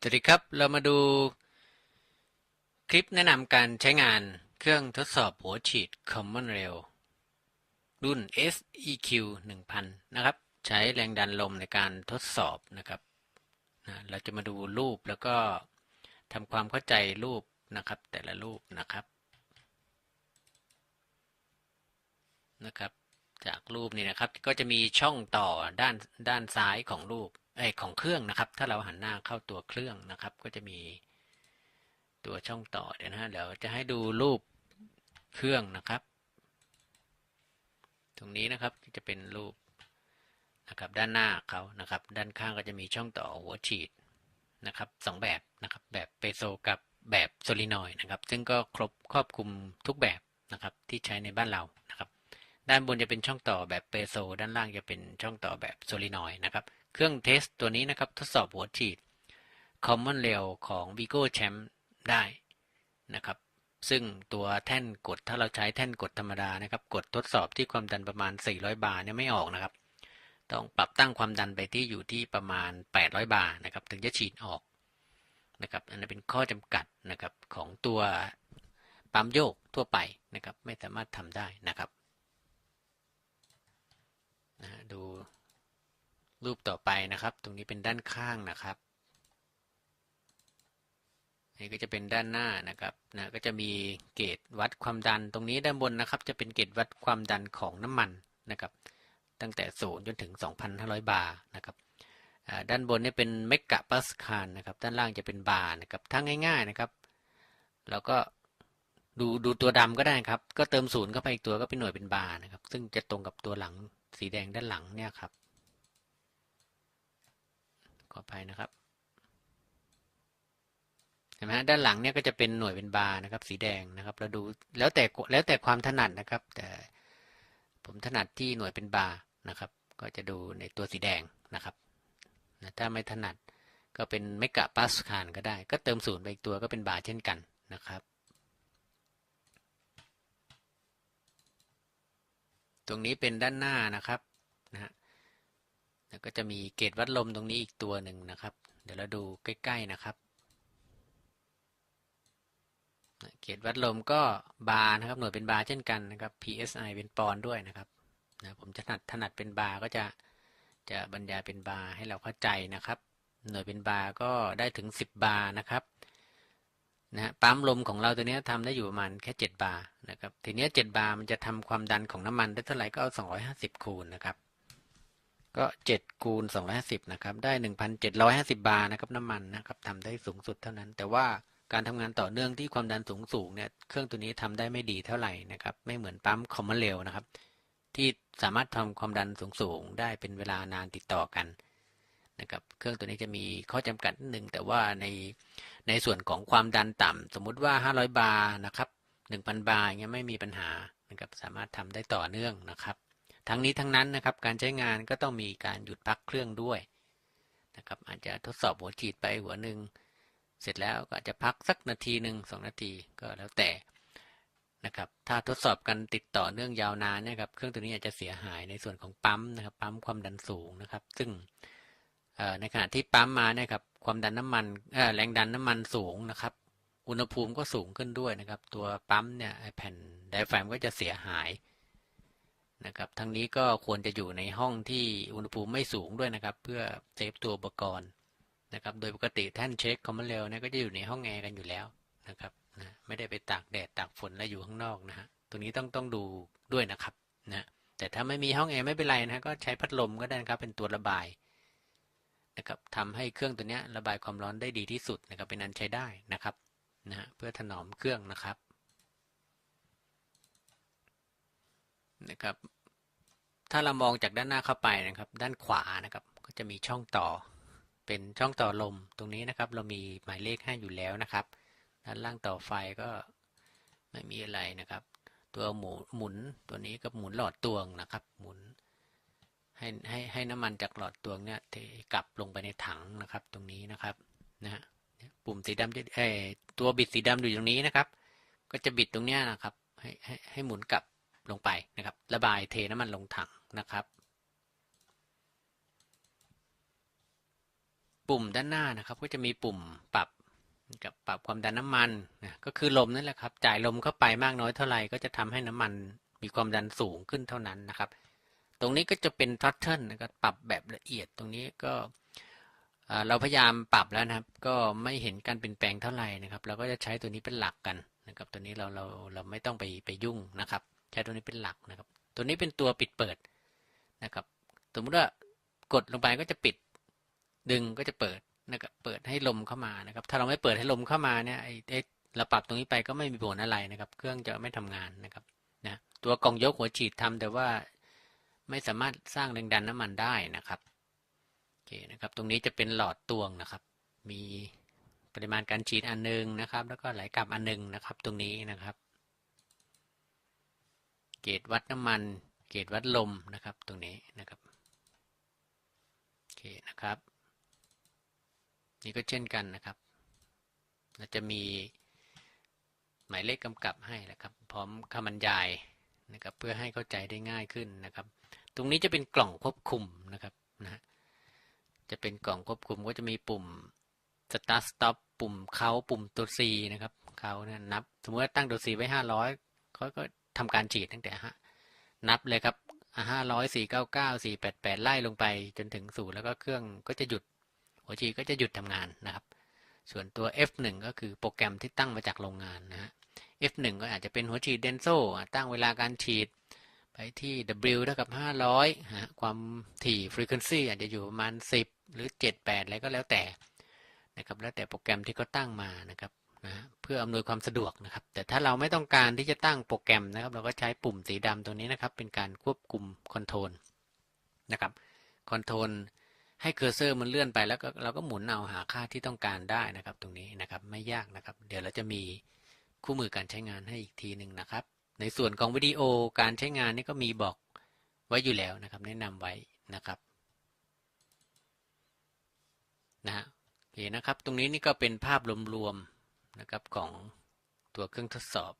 สวัสดีครับ เรามาดูคลิปแนะนำการใช้งานเครื่องทดสอบหัวฉีด Common Rail รุ่น SEQ 1000 นะครับ ใช้แรงดันลมในการทดสอบนะครับนะเราจะมาดูรูปแล้วก็ทำความเข้าใจรูปนะครับ แต่ละรูปนะครับนะครับ จากรูปนี้นะครับก็จะมีช่องต่อด้านด้านซ้ายของรูป เอ้ยของเครื่องนะครับ ถ้าเราหันหน้าเข้าตัวเครื่องนะครับ ก็จะมีตัวช่องต่อเดี๋ยวนะฮะเดี๋ยวจะให้ดูรูปเครื่องนะครับ ตรงนี้นะครับจะเป็นรูปนะครับด้านหน้าเขานะครับ ด้านข้างก็จะมีช่องต่อหัวฉีดนะครับสองแบบนะครับ แบบเปโซกับแบบโซลินอยนะครับ ซึ่งก็ครบครอบคลุมทุกแบบนะครับที่ใช้ในบ้านเรานะครับ ด้านบนจะเป็นช่องต่อแบบเปโซ ด้านล่างจะเป็นช่องต่อแบบโซลินอยนะครับ เครื่องเทสตัวนี้นะครับทดสอบหัวฉีด Common Rail ของ Vigo Champ ได้นะครับ ซึ่งตัวแท่นกดถ้าเราใช้แท่นกดธรรมดานะครับ กดทดสอบที่ความดันประมาณ 400 บาร์เนี่ยไม่ออกนะครับ ต้องปรับตั้งความดันไปที่อยู่ที่ประมาณ 800 บาร์นะครับ ถึงจะฉีดออกนะครับ อันนั้นเป็นข้อจำกัดนะครับของตัวปั๊มโยกทั่วไปนะครับ ไม่สามารถทำได้นะครับนะฮะดู รูปต่อไปนะครับ ตรงนี้เป็นด้านข้างนะครับนี่ก็จะเป็นด้านหน้านะครับนะก็จะมีเกจวัดความดันตรงนี้ด้านบนนะครับ จะเป็นเกจวัดความดันของน้ำมันนะครับ ตั้งแต่ศูนย์จนถึง 2,500 บาร์นะครับด้านบนนี่เป็นเมกะปาสคาลนะครับ ด้านล่างจะเป็นบาร์นะครับถ้าง่าย ๆนะครับ แล้วก็ดูดูตัวดำก็ได้ครับ ก็เติมศูนย์เข้าไปอีกตัวก็เป็นหน่วยเป็นบาร์นะครับ ซึ่งจะตรงกับตัวหลังสีแดงด้านหลังเนี่ยครับ ขอไปนะครับเห็นไหมฮะด้านหลังเนี่ยก็จะเป็นหน่วยเป็นบาร์นะครับ สีแดงนะครับเราดูแล้วแต่แล้วแต่ความถนัดนะครับ แต่ผมถนัดที่หน่วยเป็นบาร์นะครับ ก็จะดูในตัวสีแดงนะครับถ้าไม่ถนัดก็เป็นเมกะปาสคาลก็ได้ ก็เติมศูนย์ไปอีกตัวก็เป็นบาร์เช่นกันนะครับ ตรงนี้เป็นด้านหน้านะครับ แล้วก็จะมีเกจวัดลมตรงนี้อีกตัวหนึ่งนะครับ เดี๋ยวเราดูใกล้ ๆนะครับเกจวัดลมก็บาร์นะครับ หน่วยเป็นบาร์เช่นกันนะครับ psi เป็นปอนด์ด้วยนะครับนะผมจะถนัดถนัดเป็นบาร์ก็จะจะบรรยายเป็นบาร์ให้เราเข้าใจนะครับ หน่วยเป็นบาร์ก็ได้ถึง 10 บาร์นะครับนะฮะปั๊มลมของเราตัวนี้ทำได้อยู่ประมาณแค่ 7 บาร์นะครับ ทีนี้ 7 บาร์มันจะทำความดันของน้ำมันได้เท่าไหร่ก็เอา250 คูณนะครับ ก็7คูณ250นะครับ ได้1,750บาร์นะครับน้ำมันนะครับทำได้สูงสุดเท่านั้น แต่ว่าการทำงานต่อเนื่องที่ความดันสูงสูงเนี่ยเครื่องตัวนี้ทำได้ไม่ดีเท่าไหร่นะครับ ไม่เหมือนปั๊มคอมมอนเรลนะครับ ที่สามารถทำความดันสูงสูงได้เป็นเวลานานติดต่อกันนะครับเครื่องตัวนี้จะมีข้อจำกัดนิดนึงแต่ว่าในในส่วนของความดันต่ำสมมุติว่า 500 บาร์นะครับ 1,000 บาร์เงี้ยไม่มีปัญหานะครับสามารถทำได้ต่อเนื่องนะครับ ทั้งนี้ทั้งนั้นนะครับ การใช้งานก็ต้องมีการหยุดพักเครื่องด้วยนะครับ อาจจะทดสอบหัวฉีดไปหัวหนึ่งเสร็จแล้วก็อาจจะพักสักนาทีหนึ่งสองนาทีก็แล้วแต่นะครับ ถ้าทดสอบกันติดต่อเนื่องยาวนานเนี่ยครับ เครื่องตัวนี้อาจจะเสียหายในส่วนของปั๊มนะครับ ปั๊มความดันสูงนะครับ ซึ่งในขณะที่ปั๊มมาเนี่ยครับ ความดันน้ำมันแรงดันน้ำมันสูงนะครับ อุณหภูมิก็สูงขึ้นด้วยนะครับ ตัวปั๊มเนี่ยแผ่นไดแฟมก็จะเสียหาย นะครับ ทั้งนี้ก็ควรจะอยู่ในห้องที่อุณหภูมิไม่สูงด้วยนะครับ เพื่อเซฟตัวอุปกรณ์นะครับ โดยปกติท่านเช็คคอมมอนเรลนี่ก็จะอยู่ในห้องแอร์กันอยู่แล้วนะครับนะไม่ได้ไปตากแดดตากฝนแล้วอยู่ข้างนอกนะฮะตรงนี้ต้องต้องดูด้วยนะครับนะแต่ถ้าไม่มีห้องแอร์ไม่เป็นไรนะก็ใช้พัดลมก็ได้นะครับเป็นตัวระบายนะครับทำให้เครื่องตัวนี้ระบายความร้อนได้ดีที่สุดนะครับเป็นอันใช้ได้นะครับนะเพื่อถนอมเครื่องนะครับ นะครับ ถ้าเรามองจากด้านหน้าเข้าไปนะครับ ด้านขวานะครับ ก็จะมีช่องต่อ เป็นช่องต่อลมตรงนี้นะครับ เรามีหมายเลขให้อยู่แล้วนะครับ ด้านล่างต่อไฟก็ไม่มีอะไรนะครับ ตัวหมุนหมุนตัวนี้ก็หมุนหลอดตวงนะครับ หมุนให้ให้ให้น้ำมันจากหลอดตวงเนี่ยเทกลับลงไปในถังนะครับ ตรงนี้นะครับนะฮะปุ่มสีดำจะเอตัวบิดสีดำอยู่ตรงนี้นะครับ ก็จะบิดตรงเนี้ยนะครับ ให้ให้ให้หมุนกลับ ลงไปนะครับ ระบายเทน้ำมันลงถังนะครับ ปุ่มด้านหน้านะครับ ก็จะมีปุ่มปรับกับปรับความดันน้ำมันนะก็คือลมนั่นแหละครับ จ่ายลมเข้าไปมากน้อยเท่าไหร่ก็จะทำให้น้ำมันมีความดันสูงขึ้นเท่านั้นนะครับ ตรงนี้ก็จะเป็นทัตเทิลนะครับปรับแบบละเอียดตรงนี้ก็เอ่อเราพยายามปรับแล้วนะครับ ก็ไม่เห็นการเปลี่ยนแปลงเท่าไหร่นะครับ เราก็จะใช้ตัวนี้เป็นหลักกันนะครับ ตัวนี้เราเราเราไม่ต้องไปไปยุ่งนะครับ ใช้ตัวนี้เป็นหลักนะครับ ตัวนี้เป็นตัวปิดเปิดนะครับ สมมติว่ากดลงไปก็จะปิด ดึงก็จะเปิดนะครับ เปิดให้ลมเข้ามานะครับ ถ้าเราไม่เปิดให้ลมเข้ามาเนี่ยไอ้เราปรับตรงนี้ไปก็ไม่มีผลอะไรนะครับ เครื่องจะไม่ทำงานนะครับนะตัวกล่องยกหัวฉีดทำแต่ว่าไม่สามารถสร้างแรงดันน้ำมันได้นะครับโอเคนะครับ ตรงนี้จะเป็นหลอดตวงนะครับ มีปริมาณการฉีดอันหนึงนะครับ แล้วก็ไหลกลับอันหนึงนะครับ ตรงนี้นะครับ กจวัดน้ำมัน เกจวัดลมนะครับ ตรงนี้นะครับโอเคนะครับ นี่ก็เช่นกันนะครับเราจะมีหมายเลขกำกับให้นะครับ พร้อมคำบรรยายนะครับ เพื่อให้เข้าใจได้ง่ายขึ้นนะครับ ตรงนี้จะเป็นกล่องควบคุมนะครับนะฮะจะเป็นกล่องควบคุมก็จะมีปุ่ม start stop ปุ่มเขาปุ่มตัว C นะครับเขานี่นับ สมมติว่าตั้งตัว C ไว้ห้าร้อยเขาก็ ทำการฉีดตั้งแต่ฮะนับเลยครับห้าร้อยสี่เก้าเก้าสี่แปดแปดไล่ลงไปจนถึงศูนย์แล้วก็เครื่องก็จะหยุดหัวฉีดก็จะหยุดทำงานนะครับ ส่วนตัว F1 ก็คือโปรแกรมที่ตั้งมาจากโรงงานนะฮะ F1 ก็อาจจะเป็นหัวฉีดเดนโซตั้งเวลาการฉีดไปที่ W เท่ากับ 500ฮะความถี่ frequency อาจจะอยู่ประมาณ 10 หรือ 7 8 อะไรก็แล้วแต่นะครับ แล้วแต่โปรแกรมที่เขาตั้งมานะครับ นะเพื่ออำนวยความสะดวกนะครับ แต่ถ้าเราไม่ต้องการที่จะตั้งโปรแกรมนะครับ เราก็ใช้ปุ่มสีดำตรงนี้นะครับ เป็นการควบคุมคอนโทรลนะครับคอนโทรลให้เคอร์เซอร์มันเลื่อนไปแล้วก็เราก็หมุนเอาหาค่าที่ต้องการได้นะครับ ตรงนี้นะครับไม่ยากนะครับ เดี๋ยวเราจะมีคู่มือการใช้งานให้อีกทีหนึ่งนะครับ ในส่วนของวิดีโอการใช้งานนี่ก็มีบอกไว้อยู่แล้วนะครับ แนะนำไว้นะครับนะฮะโอเคนะครับ ตรงนี้นี่ก็เป็นภาพรวมๆ นะครับของตัวเครื่องทดสอบ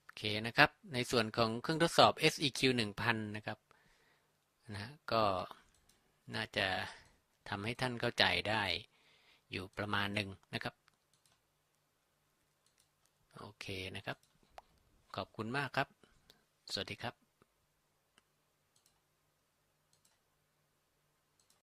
โอเคนะครับ ในส่วนของเครื่องทดสอบ SEQ 1000 นะครับนะฮะก็น่าจะทำให้ท่านเข้าใจได้อยู่ประมาณหนึ่งนะครับ โอเคนะครับ ขอบคุณมากครับ สวัสดีครับ